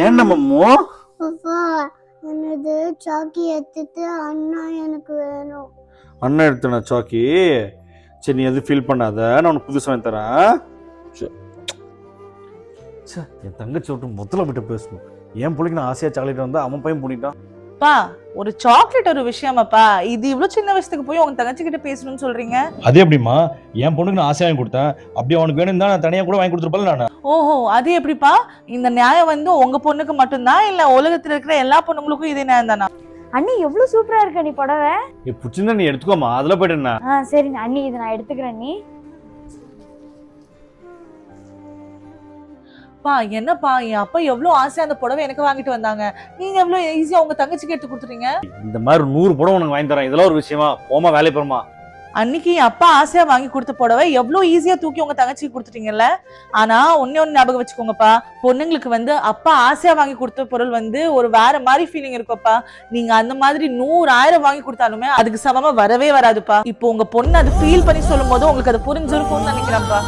ஏன் அப்பா எனது சாக்கி எடுத்துட்டு அண்ணா எனக்கு வேணும். அண்ணன் எடுத்துன சாக்கி? சரி நீ எதுவும் ஃபீல் பண்ணாத. நான் உனக்கு புதுசு வாங்கி தரேன். என் தங்கச்சி விட்டு முதல்ல விட்டு பேசணும். என் பிள்ளைக்கு நான் ஆசையா சாக்லேட் வந்து அவன் பையன் பண்ணிட்டான் அப்பா ஒரு சாக்லேட் ஒரு விஷயமாப்பா இது இவ்வளவு சின்ன வயசுக்கு போய் உங்க தங்கச்சி கிட்ட பேசணும்னு சொல்றீங்க? அதே எப்படிம்மா? என் பொண்ணுக்கு நான் ஆசையாக வாங்கி கொடுத்தேன். அப்படி அவனுக்கு வேணும் தான் நான் தனியாக கூட வாங்கி கொடுத்துருப்பல நான். ஓஹோ அது எப்படிப்பா? இந்த நியாயம் வந்து உங்க பொண்ணுக்கு மட்டும்தான்? இல்ல உலகத்துல இருக்கிற எல்லா பொண்ணுங்களுக்கும் இதே நியாயம் தானா? அண்ணி எவ்வளவு சூப்பரா இருக்க நீ புடவை? நீ பிடிச்சிருந்தா நீ எடுத்துக்கோமா அதில் போயிட்டு ஆ சரி அண்ணி இதை நான் எடுத்துக்கிறேன் நீ பா என்னப்பா என் அப்பா எவ்வளவு ஆசையா அந்த புடவை எனக்கு வாங்கிட்டு வந்தாங்க. நீங்க எவ்வளவு ஈஸியா உங்க தங்கச்சிக்கு எடுத்து கொடுத்துறீங்க? இந்த மாதிரி நூறு படம் உனக்கு வாங்கி தரேன். இதெல்லாம் ஒரு விஷயமா? போமா வேலைக்கு போறமா அன்னைக்கு என் அப்பா ஆசையா வாங்கி கொடுத்த புடவை எவ்வளவு ஈஸியா தூக்கி உங்க தங்கச்சிக்கு கொடுத்துட்டீங்கல்ல? ஆனா ஒன்னே ஒன்னு ஞாபகம் வச்சுக்கோங்கப்பா. பொண்ணுங்களுக்கு வந்து அப்பா ஆசையா வாங்கி கொடுத்த பொருள் வந்து ஒரு வேற மாதிரி ஃபீலிங் இருக்கும்ப்பா. நீங்க அந்த மாதிரி நூறு ஆயிரம் வாங்கி கொடுத்தாலுமே அதுக்கு சமமா வரவே வராதுப்பா. இப்போ உங்க பொண்ணு அது ஃபீல் பண்ணி சொல்லும் போது உங்களுக்கு அது புரிஞ்சிருக்கும்னு நினைக்கிறேன்ப்பா.